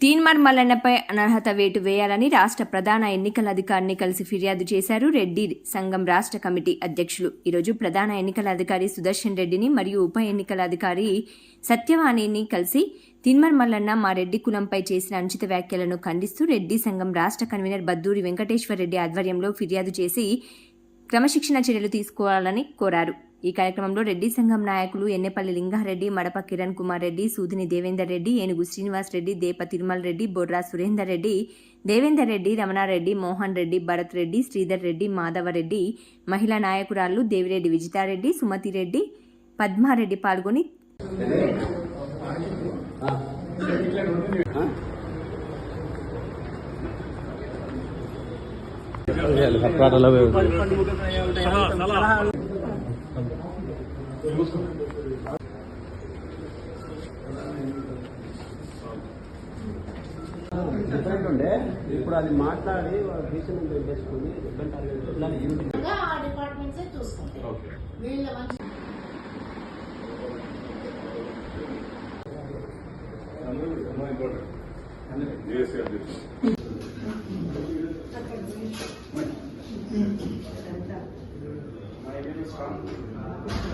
తీన్మార్ మల్లన్నపై అనర్హత వేటు వేయాలని రాష్ట్ర ప్రధాన ఎన్నికల అధికారిని కలిసి ఫిర్యాదు చేశారు రెడ్డి సంఘం రాష్ట్ర కమిటీ అధ్యక్షులు. ఈరోజు ప్రధాన ఎన్నికల అధికారి సుదర్శన్ రెడ్డిని మరియు ఉప ఎన్నికల అధికారి సత్యవాణిని కలిసి తిన్మర్ మల్లన్న మా రెడ్డి కులంపై చేసిన అనుచిత వ్యాఖ్యలను ఖండిస్తూ రెడ్డి సంఘం రాష్ట్ర కన్వీనర్ బద్దూరి వెంకటేశ్వర రెడ్డి ఆధ్వర్యంలో ఫిర్యాదు చేసి క్రమశిక్షణ చర్యలు తీసుకోవాలని కోరారు. ఈ కార్యక్రమంలో రెడ్డి సంఘం నాయకులు ఎన్నెపల్లి లింగారెడ్డి మడప కిరణ్ కుమార్ రెడ్డి సూదిని దేవేందర్ రెడ్డి ఏనుగు శ్రీనివాస్ రెడ్డి దేప తిరుమల్ రెడ్డి బొర్రా సురేందర్ రెడ్డి దేవేందర్ రెడ్డి రమణారెడ్డి మోహన్ రెడ్డి భరత్ రెడ్డి శ్రీధర్ రెడ్డి మాధవరెడ్డి మహిళా నాయకురాలు దేవిరెడ్డి విజితారెడ్డి సుమతి రెడ్డి పద్మారెడ్డి పాల్గొని డిఫరెంట్ ఉండే ఇప్పుడు అది మాట్లాడి వాళ్ళ రీజన్ పెట్టేసుకుని డిఫరెంట్ డిపార్ట్మెంట్సే చూసుకుంటాయి వీళ్ళ మంచి ですか